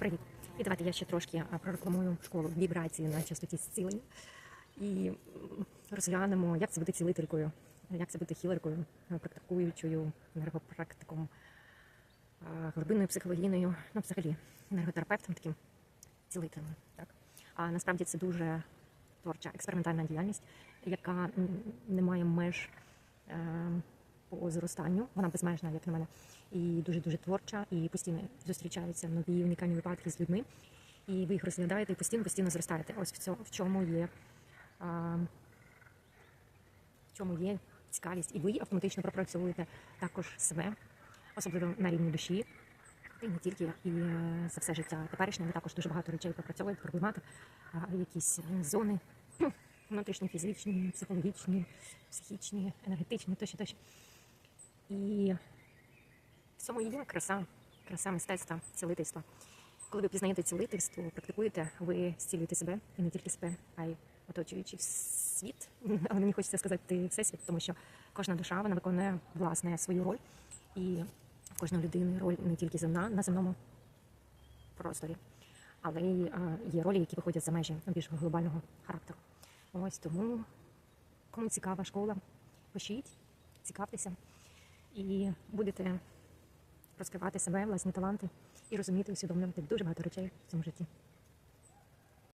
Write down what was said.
Привіт! І давайте я ще трошки прорекламую школу вібрації на частоті зцілення і розглянемо, як це бути цілителькою, як це бути хілеркою, практикуючою енергопрактиком, глибинною психологійною, ну взагалі енерготерапевтом таким цілителем. Так? А насправді це дуже творча експериментальна діяльність, яка не має меж е, по зростанню. Вона безмежна, як на мене, і дуже дуже творча, і постійно зустрічаються нові унікальні випадки з людьми. І ви їх розглядаєте і постійно постійно зростаєте. Ось в цьому в чому є а, в чому є цікавість, і ви автоматично пропрацьовуєте також себе, особливо на рівні душі. І не тільки і е, за все життя теперішнє ви також дуже багато речей пропрацьовуєте, проблематик, а, якісь е, зони внутрішні, фізичні, психологічні, психічні, енергетичні, тощо, тощо. І в цьому є краса, краса мистецтва, цілительства. Коли ви пізнаєте цілительство, практикуєте, ви зцілюєте себе і не тільки себе, а й оточуючий світ. Але мені хочеться сказати всесвіт, тому що кожна душа вона виконує власне свою роль. І в кожної людини роль не тільки земна на земному просторі, але й є ролі, які виходять за межі більш глобального характеру. Ось тому, кому цікава школа, пишіть, цікавтеся і будете розкривати себе, власні таланти і розуміти, усвідомлювати дуже багато речей в цьому житті.